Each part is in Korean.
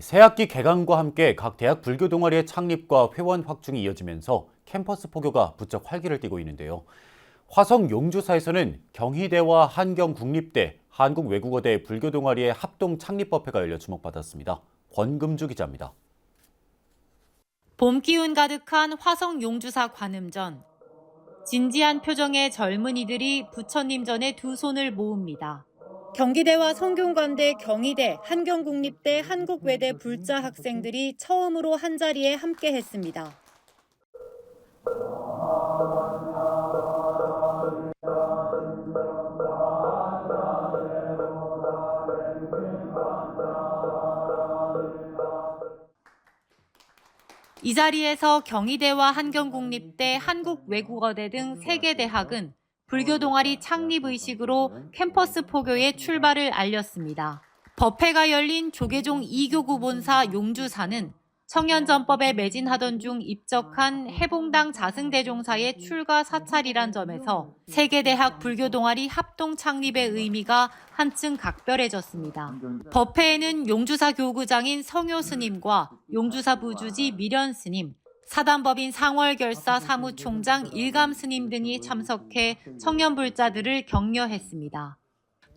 새학기 개강과 함께 각 대학 불교 동아리의 창립과 회원 확충이 이어지면서 캠퍼스 포교가 부쩍 활기를 띠고 있는데요. 화성 용주사에서는 경희대와 한경국립대, 한국외국어대 불교 동아리의 합동 창립법회가 열려 주목받았습니다. 권금주 기자입니다. 봄 기운 가득한 화성 용주사 관음전. 진지한 표정의 젊은이들이 부처님 전에 두 손을 모읍니다. 경기대와 성균관대, 경희대, 한경국립대, 한국외대 불자 학생들이 처음으로 한자리에 함께 했습니다. 이 자리에서 경희대와 한경국립대, 한국외국어대 등세개 대학은 불교 동아리 창립 의식으로 캠퍼스 포교의 출발을 알렸습니다. 법회가 열린 조계종 이교구 본사 용주사는 청년전법에 매진하던 중 입적한 해봉당 자승대종사의 출가 사찰이란 점에서 세계대학 불교 동아리 합동 창립의 의미가 한층 각별해졌습니다. 법회에는 용주사 교구장인 성효 스님과 용주사 부주지 미련 스님, 사단법인 상월결사 사무총장 일감 스님 등이 참석해 청년불자들을 격려했습니다.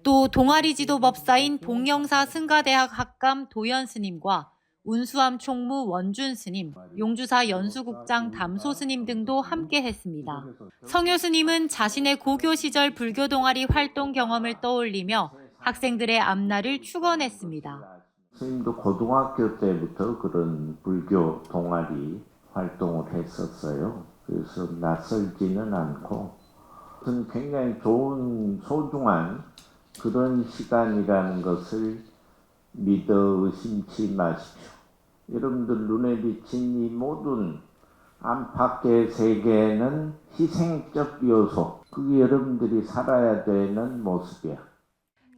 또 동아리 지도 법사인 봉영사 승가대학 학감 도연 스님과 운수함 총무 원준 스님, 용주사 연수국장 담소 스님 등도 함께 했습니다. 성효 스님은 자신의 고교 시절 불교 동아리 활동 경험을 떠올리며 학생들의 앞날을 축원했습니다. 스님도 고등학교 때부터 그런 불교 동아리 활동을 했었어요. 그래서 낯설지는 않고, 굉장히 좋은, 소중한 그런 시간이라는 것을 믿어 의심치 마십시오. 여러분들 눈에 비친 이 모든 안팎의 세계는 희생적 요소, 그게 여러분들이 살아야 되는 모습이야.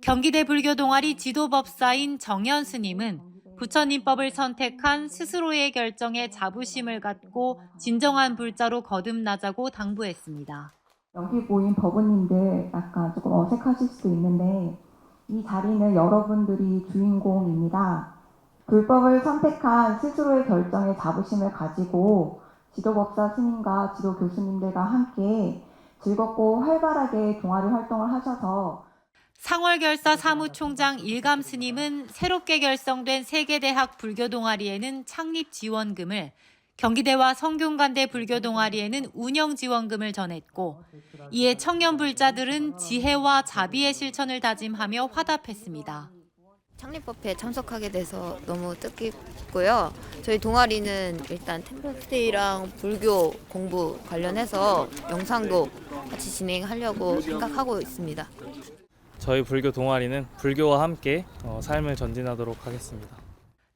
경기대 불교 동아리 지도법사인 정연 스님은 부처님법을 선택한 스스로의 결정에 자부심을 갖고 진정한 불자로 거듭나자고 당부했습니다. 여기 모인 법원님들 약간 조금 어색하실 수도 있는데 이 자리는 여러분들이 주인공입니다. 불법을 선택한 스스로의 결정에 자부심을 가지고 지도법사 스님과 지도 교수님들과 함께 즐겁고 활발하게 동아리 활동을 하셔서 상월결사 사무총장 일감 스님은 새롭게 결성된 세계대학 불교 동아리에는 창립 지원금을 경기대와 성균관대 불교 동아리에는 운영 지원금을 전했고 이에 청년 불자들은 지혜와 자비의 실천을 다짐하며 화답했습니다. 창립법회에 참석하게 돼서 너무 뜻깊고요. 저희 동아리는 일단 템플스테이랑 불교 공부 관련해서 영상도 같이 진행하려고 생각하고 있습니다. 저희 불교 동아리는 불교와 함께 어, 삶을 전진하도록 하겠습니다.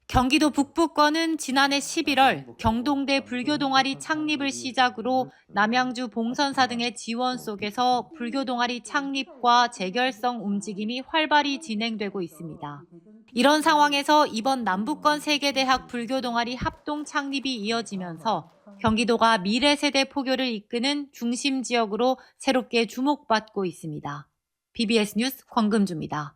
경기도 북부권은 지난해 11월 경동대 불교 동아리 창립을 시작으로 남양주 봉선사 등의 지원 속에서 불교 동아리 창립과 재결성 움직임이 활발히 진행되고 있습니다. 이런 상황에서 이번 남부권 세계대학 불교 동아리 합동 창립이 이어지면서 경기도가 미래 세대 포교를 이끄는 중심 지역으로 새롭게 주목받고 있습니다. BBS 뉴스 권금주입니다.